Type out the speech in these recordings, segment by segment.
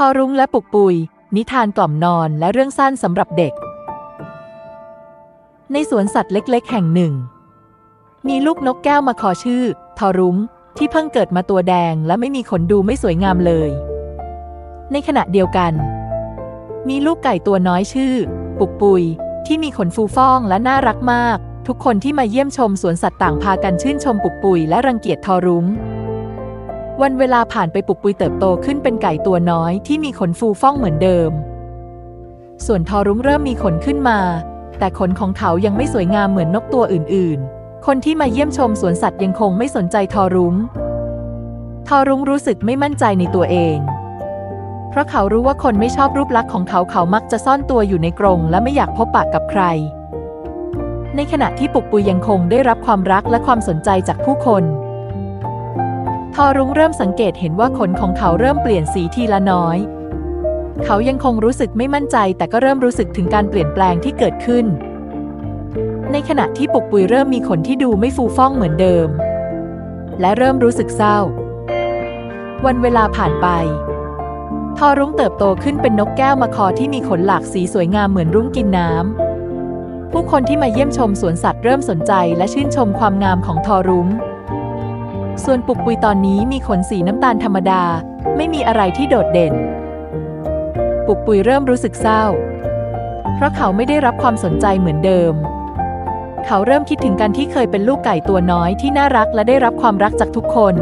ทอรุ้งและปุกปุย นิทานกล่อมนอนและเรื่องสั้นสำหรับเด็ก ในสวนสัตว์เล็กๆ แห่งหนึ่ง มีลูกนกแก้วมาขอชื่อ ทอรุ้งที่เพิ่งเกิดมาตัวแดงและไม่มีขนดูไม่สวยงามเลย ในขณะเดียวกัน มีลูกไก่ตัวน้อยชื่อ ปุกปุย ที่มีขนฟูฟ่องและน่ารักมาก ทุกคนที่มาเยี่ยมชมสวนสัตว์ต่างพากันชื่นชมปุกปุยและรังเกียจทอรุ้ง วันเวลาผ่านไปปุกปุยเติบโตขึ้นเป็นไก่ตัวน้อยที่มีขนฟูฟ่องเหมือนเดิม ส่วนทอรุ้งเริ่มมีขนขึ้นมา แต่ขนของเขายังไม่สวยงามเหมือนนกตัวอื่น ๆ คนที่มาเยี่ยมชมสวนสัตว์ยังคงไม่สนใจทอรุ้ง ทอรุ้งรู้สึกไม่มั่นใจในตัวเอง เพราะเขารู้ว่าคนไม่ชอบรูปลักษณ์ของเขาเขามักจะซ่อนตัวอยู่ในกรงและไม่อยากพบปะกับใคร ในขณะที่ปุกปุยยังคงได้รับความรักและความสนใจจากผู้คน ทอรุ้งเริ่มสังเกตเห็นว่าขนของเขาเริ่มเปลี่ยนสีทีละน้อย เขายังคงรู้สึกไม่มั่นใจ แต่ก็เริ่มรู้สึกถึงการเปลี่ยนแปลงที่เกิดขึ้น ในขณะที่ปุกปุยเริ่มมีขนที่ดูไม่ฟูฟ่องเหมือนเดิม และเริ่มรู้สึกเศร้า วันเวลาผ่านไปทอรุ้งเติบโตขึ้นเป็นนกแก้วมาคอที่มีขนหลากสีสวยงามเหมือนรุ้งกินน้ำ ผู้คนที่มาเยี่ยมชมสวนสัตว์เริ่มสนใจและชื่นชมความงามของทอรุ้ง ส่วนปุกปุยตอนนี้มีขนสีน้ำตาลธรรมดา ไม่มีอะไรที่โดดเด่น ปุกปุยเริ่มรู้สึกเศร้า เพราะเขาไม่ได้รับความสนใจเหมือนเดิม เขาเริ่มคิดถึงการที่เคยเป็นลูกไก่ตัวน้อยที่น่ารักและได้รับความรักจากทุกคน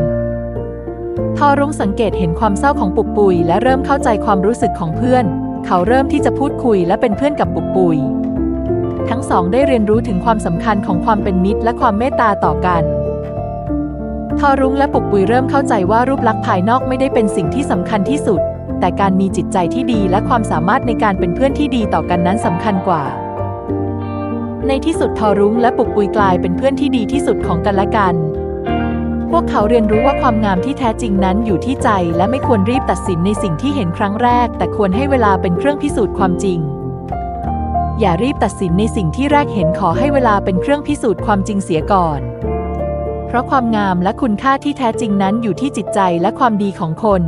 ทอรุ้งสังเกตเห็นความเศร้าของปุกปุย และเริ่มเข้าใจความรู้สึกของเพื่อน เขาเริ่มที่จะพูดคุยและเป็นเพื่อนกับปุกปุย ทั้งสองได้เรียนรู้ถึงความสำคัญของความเป็นมิตรและความเมตตาต่อกัน อรุ้งและปุกปุยเริ่มเข้าใจว่ารูปลักษณ์ภายนอกไม่ได้เป็นสิ่งที่สำคัญที่สุด แต่การมีจิตใจที่ดีและความสามารถในการเป็นเพื่อนที่ดีต่อกันนั้นสำคัญกว่า ในที่สุดทอรุ้งและปุกปุยกลายเป็นเพื่อนที่ดีที่สุดของกันและกัน พวกเขาเรียนรู้ว่าความงามที่แท้จริงนั้นอยู่ที่ใจและไม่ควรรีบตัดสินในสิ่งที่เห็นครั้งแรก แต่ควรให้เวลาเป็นเครื่องพิสูจน์ความจริง อย่ารีบตัดสินในสิ่งที่แรกเห็นขอให้เวลาเป็นเครื่องพิสูจน์ความจริงเสียก่อน เพราะความงามและคุณค่าที่แท้จริงนั้นอยู่ที่จิตใจและความดีของคน